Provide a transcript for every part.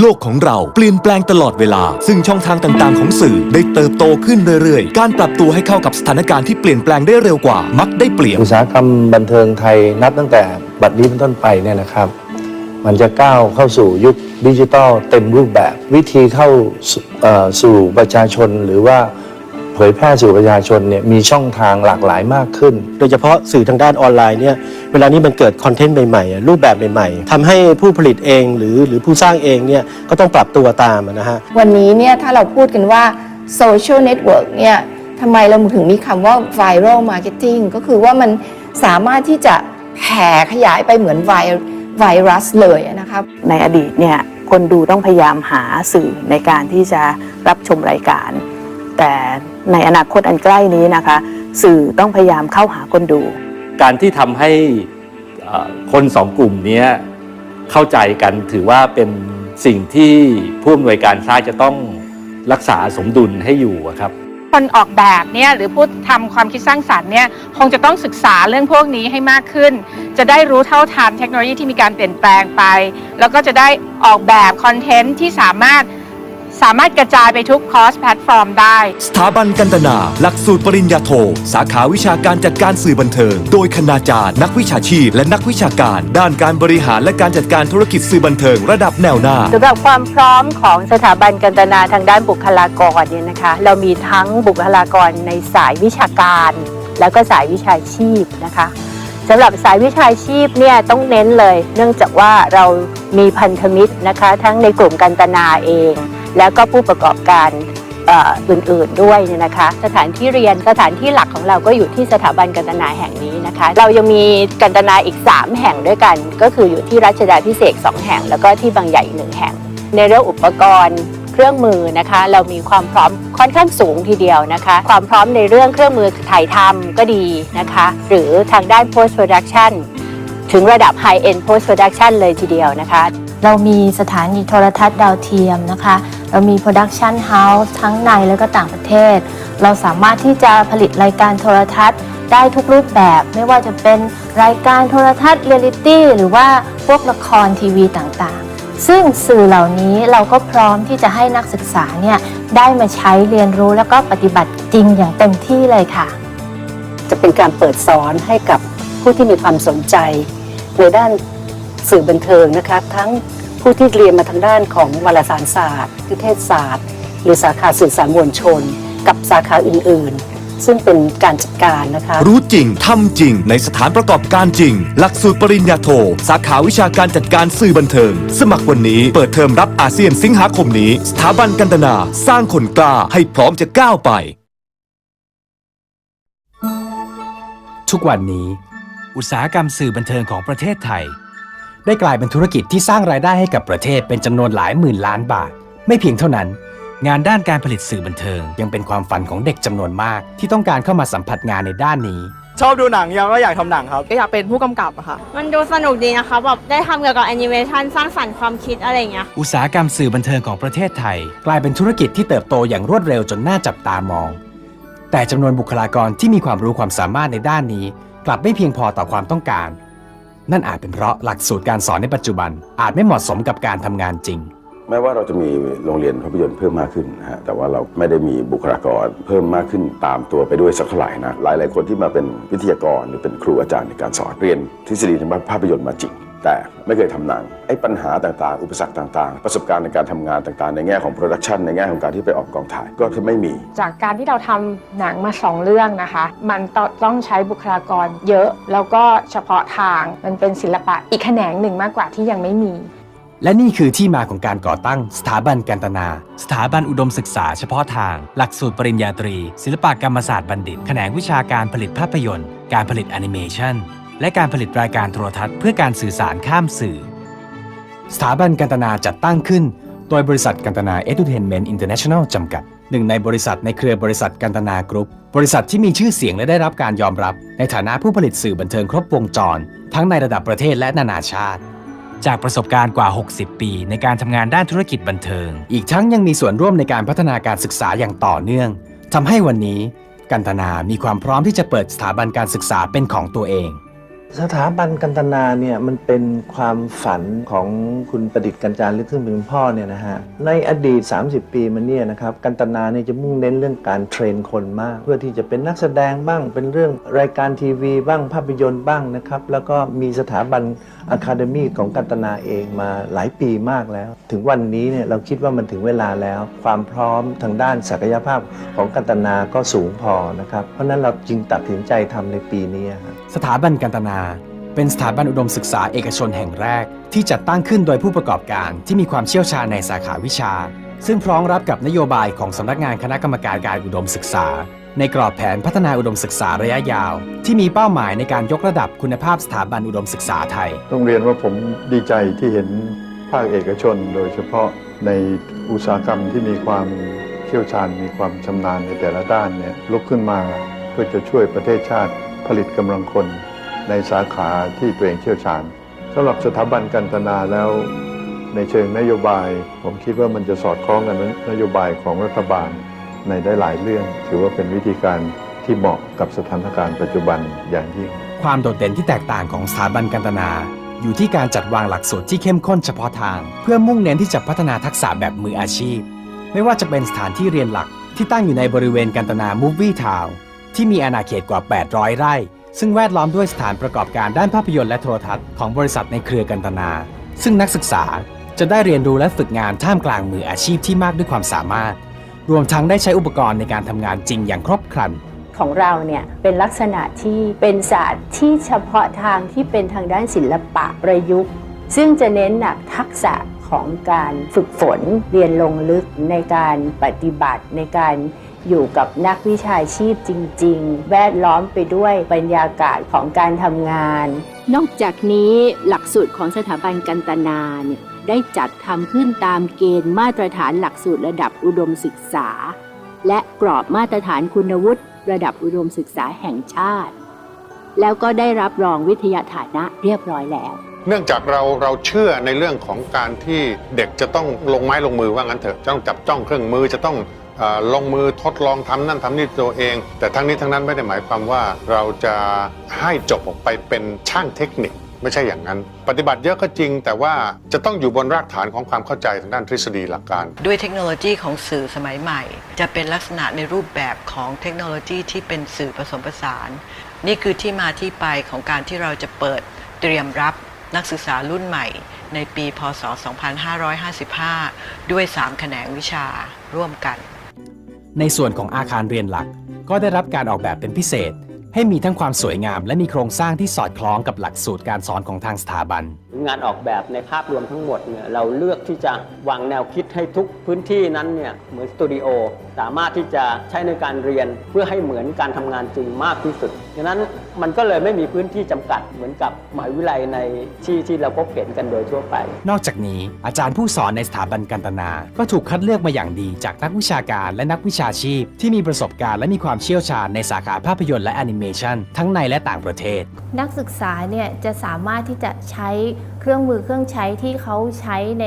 โลกของเราเปลี่ยนแปลงตลอดเวลา ซึ่งช่องทางต่างๆ ของสื่อได้เติบโตขึ้นเรื่อยๆ การปรับตัวให้เข้ากับสถานการณ์ที่เปลี่ยนแปลงได้เร็วกว่า มักได้เปรียบอุตสาหกรรมบันเทิงไทยนับตั้งแต่บัดนี้เป็นต้นไปเนี่ยนะครับ มันจะก้าวเข้าสู่ยุคดิจิทัลเต็มรูปแบบ วิธีเข้าสู่เอ่อสู่ประชาชนหรือว่า เผยแพร่สู่ประชาชนเนี่ยมีช่องทางหลากหลายมากขึ้น โดยเฉพาะสื่อทางด้านออนไลน์เนี่ยเวลานี้มันเกิดคอนเทนต์ใหม่ๆอะรูปแบบใหม่ๆทำให้ผู้ผลิตเองหรือหรือผู้สร้างเองเนี่ยก็ต้องปรับตัวตามอะนะฮะวันนี้เนี่ยถ้าเราพูดกันว่าโซเชียลเน็ตเวิร์กเนี่ยทำไมเราถึงมีคำว่า viral marketing ก็คือว่ามันสามารถที่จะแผ่ขยายไปเหมือนไวไวรัสเลยนะครับในอดีตเนี่ยคนดูต้องพยายามหาสื่อในการที่จะรับชมรายการ แต่ ในอนาคตอันใกล้นี้นะคะ สื่อต้องพยายามเข้าหาคนดู การที่ทำให้เอ่อคนสองกลุ่มเนี้ยเข้าใจกันถือว่าเป็นสิ่งที่ผู้อำนวยการค่ายจะต้องรักษาสมดุลให้อยู่อะครับคนออกแบบเนี่ยหรือผู้ทำความคิดสร้างสรรค์เนี่ยคงจะต้องศึกษาเรื่องพวกนี้ให้มากขึ้น จะได้รู้เท่าทันเทคโนโลยีที่มีการเปลี่ยนแปลงไป แล้วก็จะได้ออกแบบคอนเทนต์ที่สามารถ สามารถกระจายไปทุกคอร์สแพลตฟอร์มได้ สถาบันกันตนา หลักสูตรปริญญาโท สาขาวิชาการจัดการสื่อบันเทิง โดยคณาจารย์ นักวิชาชีพ และนักวิชาการ ด้านการบริหารและการจัดการธุรกิจสื่อบันเทิง ระดับแนวหน้า สำหรับความพร้อมของสถาบันกันตนาทางด้านบุคลากรเนี่ยนะคะ เรามีทั้งบุคลากรในสายวิชาการ แล้วก็สายวิชาชีพนะคะสำหรับสายวิชาชีพเนี่ยต้องเน้นเลย เนื่องจากว่าเรามีพันธมิตรนะคะ ทั้งในกลุ่มกันตนาเอง แล้วก็ผู้ประกอบการอื่นๆด้วยเนี่ยนะคะ สถานที่เรียนสถานที่หลักของเราก็อยู่ที่สถาบันกันตนาแห่งนี้นะคะ เรายังมีกันตนาอีก 3 แห่งด้วยกัน ก็คืออยู่ที่รัชดาพิเศษ2แห่ง แล้วก็ที่บางใหญ่อีกหนึ่งแห่ง ในเรื่องอุปกรณ์เครื่องมือนะคะ เรามีความพร้อมค่อนข้างสูงทีเดียวนะคะ ความพร้อมในเรื่องเครื่องมือถ่ายทำก็ดีนะคะ หรือทางด้าน post production ถึงระดับ high end post production เลยทีเดียวนะคะ เรามีสถานีโทรทัศน์ดาวเทียมนะคะ เรามีโปรดักชันเฮาส์ทั้งในและก็ต่างประเทศ เราสามารถที่จะผลิตรายการโทรทัศน์ได้ทุกรูปแบบไม่ว่าจะเป็นรายการโทรทัศน์เรียลลิตี้หรือว่าพวกละครทีวีต่างๆ ซึ่งสื่อเหล่านี้เราก็พร้อมที่จะให้นักศึกษาเนี่ยได้มาใช้เรียนรู้แล้วก็ปฏิบัติจริงอย่างเต็มที่เลยค่ะ จะเป็นการเปิดสอนให้กับผู้ที่มีความสนใจ ในด้าน สื่อบันเทิงนะคะ ทั้งผู้ที่เรียนมาทางด้านของวารสารศาสตร์นิเทศศาสตร์ หรือสาขาสื่อสารมวลชน กับสาขาอื่น ๆ ซึ่งเป็นการจัดการนะคะ รู้จริง ทำจริง ในสถานประกอบการจริง หลักสูตรปริญญาโท สาขาวิชาการจัดการสื่อบันเทิง สมัครวันนี้ เปิดเทอมรับอาเซียนสิงหาคมนี้ สถาบันกันตนา สร้างคนกล้าให้พร้อมจะก้าวไป ทุกวันนี้ อุตสาหกรรมสื่อบันเทิงของประเทศไทย ได้กลายเป็นธุรกิจที่สร้างรายได้ให้กับประเทศเป็นจำนวนหลายหมื่นล้านบาท ไม่เพียงเท่านั้น งานด้านการผลิตสื่อบันเทิง ยังเป็นความฝันของเด็กจำนวนมาก ที่ต้องการเข้ามาสัมผัสงานในด้านนี้ ชอบดูหนังยังก็อยากทำหนังครับ ก็อยากเป็นผู้กำกับอะค่ะ มันดูสนุกดีนะคะแบบได้ทำเกี่ยวกับแอนิเมชันสร้างสรรค์ความคิดอะไรอย่างเงี้ย อุตสาหกรรมสื่อบันเทิงของประเทศไทย กลายเป็นธุรกิจที่เติบโตอย่างรวดเร็วจนน่าจับตามอง แต่จำนวนบุคลากรที่มีความรู้ความสามารถในด้านนี้ กลับไม่เพียงพอต่อความต้องการ นั่นอาจเป็นเพราะหลักสูตรการสอนในปัจจุบัน อาจไม่เหมาะสมกับการทำงานจริง แม้ว่าเราจะมีโรงเรียนภาพยนตร์เพิ่มมากขึ้นนะฮะแต่ว่าเราไม่ได้มีบุคลากรเพิ่มมากขึ้นตามตัวไปด้วยสักเท่าไหร่นะหลาย ๆ คนที่มาเป็นวิทยากรหรือเป็นครูอาจารย์ในการสอนเรียนทฤษฎีทางด้านภาพยนตร์มาจริง แต่ไม่เคยทำหนังไอ้ปัญหาต่างๆ อุปสรรคต่างๆ ประสบการณ์ในการทำงานต่างๆ ในแง่ของโปรดักชันในแง่ของการที่ไปออกกองถ่ายก็จะไม่มี จากการที่เราทำหนังมาสองเรื่องนะคะ มันต้องต้องใช้บุคลากรเยอะ แล้วก็เฉพาะทางมันเป็นศิลปะอีกแขนงหนึ่งมากกว่าที่ยังไม่มี และนี่คือที่มาของการก่อตั้งสถาบันกันตนา สถาบันอุดมศึกษาเฉพาะทาง หลักสูตรปริญญาตรี ศิลปกรรมศาสตร์บัณฑิต แขนงวิชาการผลิตภาพยนตร์ การผลิตแอนิเมชัน และการผลิตรายการโทรทัศน์เพื่อการสื่อสารข้ามสื่อ สถาบันกันตนาจัดตั้งขึ้น โดยบริษัทกันตนาเอ u ูเทนเมนต์อินเตอร์เนชั่นแนลจำกัด หนึ่งในบริษัทในเครือบริษัทกันตนากรุ๊ป บริษัทที่มีชื่อเสียงและได้รับการยอมรับ ในฐานะผู้ผลิตสื่อบันเทิงครบวงจร ทั้งในระดับประเทศและนานาชาติ จากประสบการณ์กว่า 60 ปี ในการทำงานด้านธุรกิจบันเทิง อีกทั้งยังมีส่วนร่วมในการพัฒนาการศึกษาอย่างต่อเนื่องทำให้วันนี้ กันตนามีความพร้อมที่จะเปิดสถาบันการศึกษาเป็นของตัวเอง สถาบันกันตนาเนี่ยมันเป็นความฝันของคุณประดิษฐ์กันจารลึกซึ่งเป็นพ่อเนี่ยนะฮะในอดีต 30 ปีมันเนี่ยนะครับกันตนาเนี่ยจะมุ่งเน้นเรื่องการเทรนคนมาก เพื่อที่จะเป็นนักแสดงบ้าง เป็นเรื่องรายการทีวีบ้างภาพยนตร์บ้างนะครับแล้วก็มีสถาบันอะคาเดมีของกันตนาเองมาหลายปีมากแล้ว ถึงวันนี้เนี่ยเราคิดว่ามันถึงเวลาแล้ว ความพร้อมทางด้านศักยภาพของกันตนาก็สูงพอนะครับ เพราะนั้นเราจึงตัดสินใจทำในปีนี้ครับสถาบันกันตนาเป็นสถาบันอุดมศึกษาเอกชนแห่งแรก ที่จัดตั้งขึ้นโดยผู้ประกอบการที่มีความเชี่ยวชาญในสาขาวิชา ซึ่งพร้อมรับกับนโยบายของสำนักงานคณะกรรมการการอุดมศึกษา ในกรอบแผนพัฒนาอุดมศึกษาระยะยาว ที่มีเป้าหมายในการยกระดับคุณภาพสถาบันอุดมศึกษาไทย ต้องเรียนว่าผมดีใจที่เห็นภาคเอกชน โดยเฉพาะในอุตสาหกรรมที่มีความเชี่ยวชาญมีความชำนาญในแต่ละด้านเนี่ยลุกขึ้นมาเพื่อจะช่วยประเทศชาติผลิตกำลังคน ในสาขาที่ตัวเองเชี่ยวชาญสำหรับสถาบันกันตนาแล้ว ในเชิงนโยบาย ผมคิดว่ามันจะสอดคล้องกับนโยบายของรัฐบาล ในได้หลายเรื่อง ถือว่าเป็นวิธีการที่เหมาะกับสถานการณ์ปัจจุบันอย่างยิ่งความโดดเด่นที่แตกต่างของสถาบันกันตนา อยู่ที่การจัดวางหลักสูตรที่เข้มข้นเฉพาะทาง เพื่อมุ่งเน้นที่จะพัฒนาทักษะแบบมืออาชีพ ไม่ว่าจะเป็นสถานที่เรียนหลักที่ตั้งอยู่ในบริเวณกันตนา Movie Town ที่มีอาณาเขตกว่า 800 ไร่ ซึ่งแวดล้อมด้วยสถานประกอบการด้านภาพยนตร์และโทรทัศน์ของบริษัทในเครือกันตนา ซึ่งนักศึกษาจะได้เรียนรู้และฝึกงานท่ามกลางมืออาชีพที่มากด้วยความสามารถ รวมทั้งได้ใช้อุปกรณ์ในการทำงานจริงอย่างครบครัน ของเราเนี่ยเป็นลักษณะที่เป็นศาสตร์ที่เฉพาะทางที่เป็นทางด้านศิลปะประยุกต์ ซึ่งจะเน้นหนักทักษะของการฝึกฝนเรียนลงลึกในการปฏิบัติในการอยู่กับนักวิชาชีพจริง ๆ แวดล้อมไปด้วยบรรยากาศของการทำงาน นอกจากนี้หลักสูตรของสถาบันกันตนาเนี่ย ได้จัดทำขึ้นตามเกณฑ์มาตรฐานหลักสูตรระดับอุดมศึกษา และกรอบมาตรฐานคุณวุฒิระดับอุดมศึกษาแห่งชาติ แล้วก็ได้รับรองวิทยาฐานะเรียบร้อยแล้ว เนื่องจากเราเราเชื่อในเรื่องของการที่เด็กจะต้องลงไม้ลงมือว่างั้นเถอะจะต้องจับจ้องเครื่องมือจะต้องอลงมือทดลองทำนั่นทำนี่ตัวเอง แต่ทั้งนี้ทั้งนั้นไม่ได้หมายความว่าเราจะให้จบออกไปเป็นช่างเทคนิค ไม่ใช่อย่างนั้น ปฏิบัติเยอะก็จริง แต่ว่าจะต้องอยู่บนรากฐานของความเข้าใจทางด้านทฤษฎีหลักการ ด้วยเทคโนโลยีของสื่อสมัยใหม่ จะเป็นลักษณะในรูปแบบของเทคโนโลยีที่เป็นสื่อผสมผสาน นี่คือที่มาที่ไปของการที่เราจะเปิดเตรียมรับนักศึกษารุ่นใหม่ ในปีพศ 2555 ด้วย 3 แขนงวิชาร่วมกัน ในส่วนของอาคารเรียนหลักก็ได้รับการออกแบบเป็นพิเศษ ให้มีทั้งความสวยงาม และมีโครงสร้างที่สอดคล้องกับหลักสูตรการสอนของทางสถาบัน งานออกแบบในภาพรวมทั้งหมดเนี่ยเราเลือกที่จะวางแนวคิดให้ทุกพื้นที่นั้นเนี่ยเหมือนสตูดิโอสามารถที่จะใช้ในการเรียนเพื่อให้เหมือนการทำงานจริงมากที่สุดดังนั้นมันก็เลยไม่มีพื้นที่จำกัดเหมือนกับมหาวิทยาลัยในที่ที่เราพบเห็นกันโดยทั่วไป นอกจากนี้อาจารย์ผู้สอนในสถาบันกันตนา ก็ถูกคัดเลือกมาอย่างดีจากนักวิชาการและนักวิชาชีพ ที่มีประสบการณ์และมีความเชี่ยวชาญในสาขาภาพยนตร์และแอนิเมชันทั้งในและต่างประเทศ นักศึกษาเนี่ยจะสามารถที่จะใช้เครื่องมือเครื่องใช้ที่เขาใช้ใน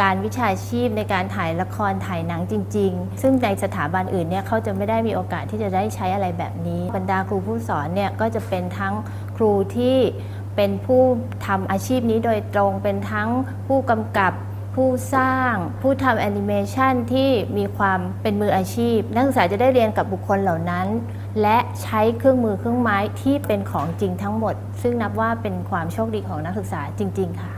การวิชาชีพในการถ่ายละครถ่ายหนังจริง ๆ ซึ่งในสถาบันอื่นเนี่ยเขาจะไม่ได้มีโอกาสที่จะได้ใช้อะไรแบบนี้ บรรดาครูผู้สอนเนี่ยก็จะเป็นทั้งครูที่เป็นผู้ทำอาชีพนี้โดยตรงเป็นทั้งผู้กำกับผู้สร้างผู้ทำแอนิเมชันที่มีความเป็นมืออาชีพ นักศึกษาจะได้เรียนกับบุคคลเหล่านั้น และใช้เครื่องมือเครื่องไม้ที่เป็นของจริงทั้งหมด ซึ่งนับว่าเป็นความโชคดีของนักศึกษาจริง ๆ ค่ะ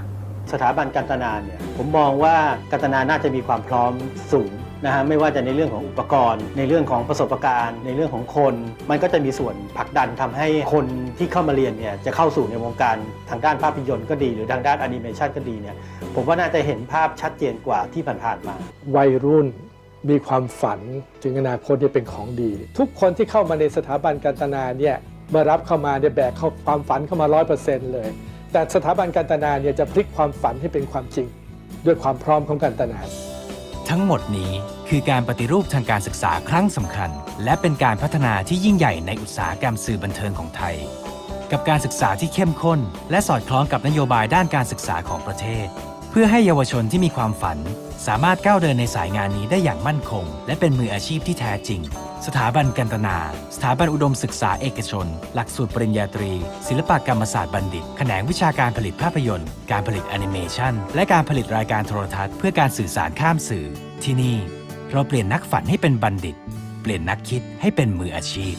สถาบันกันตนาเนี่ยผมมองว่ากันตนาน่าจะมีความพร้อมสูงนะฮะไม่ว่าจะในเรื่องของอุปกรณ์ ในเรื่องของประสบการณ์ ในเรื่องของคน มันก็จะมีส่วนผลักดันทำให้คนที่เข้ามาเรียนเนี่ยจะเข้าสู่ในวงการทางด้านภาพยนตร์ก็ดี หรือทางด้านแอนิเมชันก็ดีเนี่ยผมว่าน่าจะเห็นภาพชัดเจนกว่าที่ผ่านๆมา วัยรุ่น มีความฝันถึงอนาคตจะเป็นของดี ทุกคนที่เข้ามาในสถาบันการตนาเนี่ยเมื่อรับเข้ามาเนี่ยแบกเข้าความฝันเข้ามาร้อยเปอร์เซ็นต์เลย แต่สถาบันการตนาเนี่ยจะพลิกความฝันให้เป็นความจริง ด้วยความพร้อมของการตนาทั้งหมดนี้คือการปฏิรูปทางการศึกษาครั้งสำคัญ และเป็นการพัฒนาที่ยิ่งใหญ่ในอุตสาหกรรมสื่อบันเทิงของไทย กับการศึกษาที่เข้มข้น และสอดคล้องกับนโยบายด้านการศึกษาของประเทศ พื่อให้เยาวชนที่มีความฝัน สามารถก้าวเดินในสายงานนี้ได้อย่างมั่นคง และเป็นมืออาชีพที่แท้จริง สถาบันกันตนา สถาบันอุดมศึกษาเอกชน หลักสูตรปริญญาตรี ศิลปกรรมศาสตร์บัณฑิต แขนงวิชาการผลิตภาพยนตร์ การผลิตแอนิเมชันและการผลิตรายการโทรทัศน์ เพื่อการสื่อสารข้ามสื่อ ที่นี่ เราเปลี่ยนนักฝันให้เป็นบัณฑิต เปลี่ยนนักคิดให้เป็นมืออาชีพ